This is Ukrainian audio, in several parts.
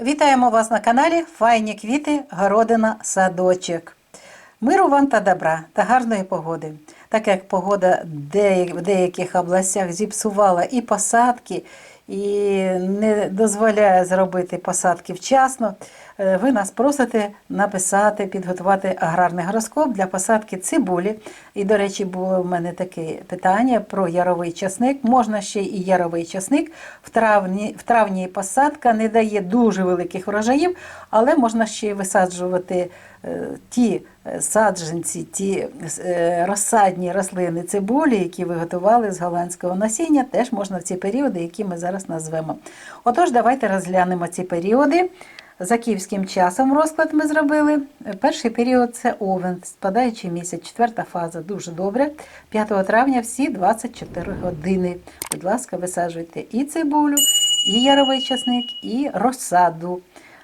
Вітаємо вас на каналі Файні квіти, городина, садочок. Миру вам та добра та гарної погоди. Так як погода в деяких областях зіпсувала і посадки, і не дозволяє зробити посадки вчасно, е, ви нас просите написати, підготувати аграрний гороскоп для посадки цибулі. І, до речі, було в мене таке питання про яровий часник. Можна ще і яровий часник. В травні, в травні посадка не дає дуже великих врожаїв, але можна ще й висаджувати е, ті е, саджанці, ті розсадні рослини цибулі, які ви готували з голландського насіння, теж можна в ці періоди, які ми зараз назвемо. Отож, давайте розглянемо ці періоди. За київським часом розклад ми зробили. Перший період це овен, спадаючий місяць, четверта фаза, дуже добре. 5 травня всі 24 години. Будь ласка, висаджуйте і цибулю, і яровий часник, і розсаду.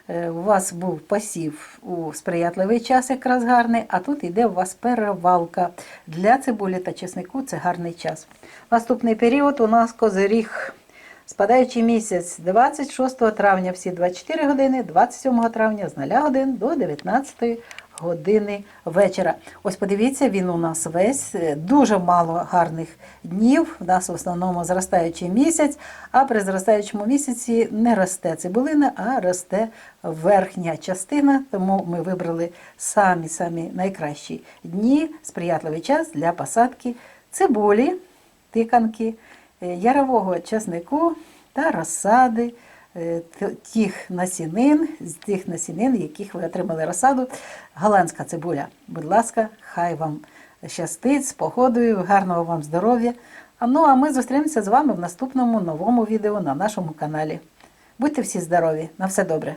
Е, У вас був посів у сприятливий час, якраз гарний, а тут йде у вас перевалка. Для цибулі та чеснику це гарний час. Наступний період у нас козиріг. Спадаючий місяць 26 травня всі 24 години, 27 травня з 0 годин до 19 години вечора. Ось подивіться, він у нас весь е, дуже мало гарних днів. У нас в основному зростаючий місяць, а при зростаючому місяці не росте цибулина, а росте верхня частина. Тому ми вибрали самі самі найкращі дні, сприятливий час для посадки цибулі, тиканки, ярового часнику та розсади е, тих насінин, з тих насінин, яких ви отримали розсаду. Голландська цибуля. Будь ласка, хай вам щастить з погодою, гарного вам здоров'я. Ну а ми зустрінемося з вами в наступному новому відео на нашому каналі. Будьте всі здорові, на все добре!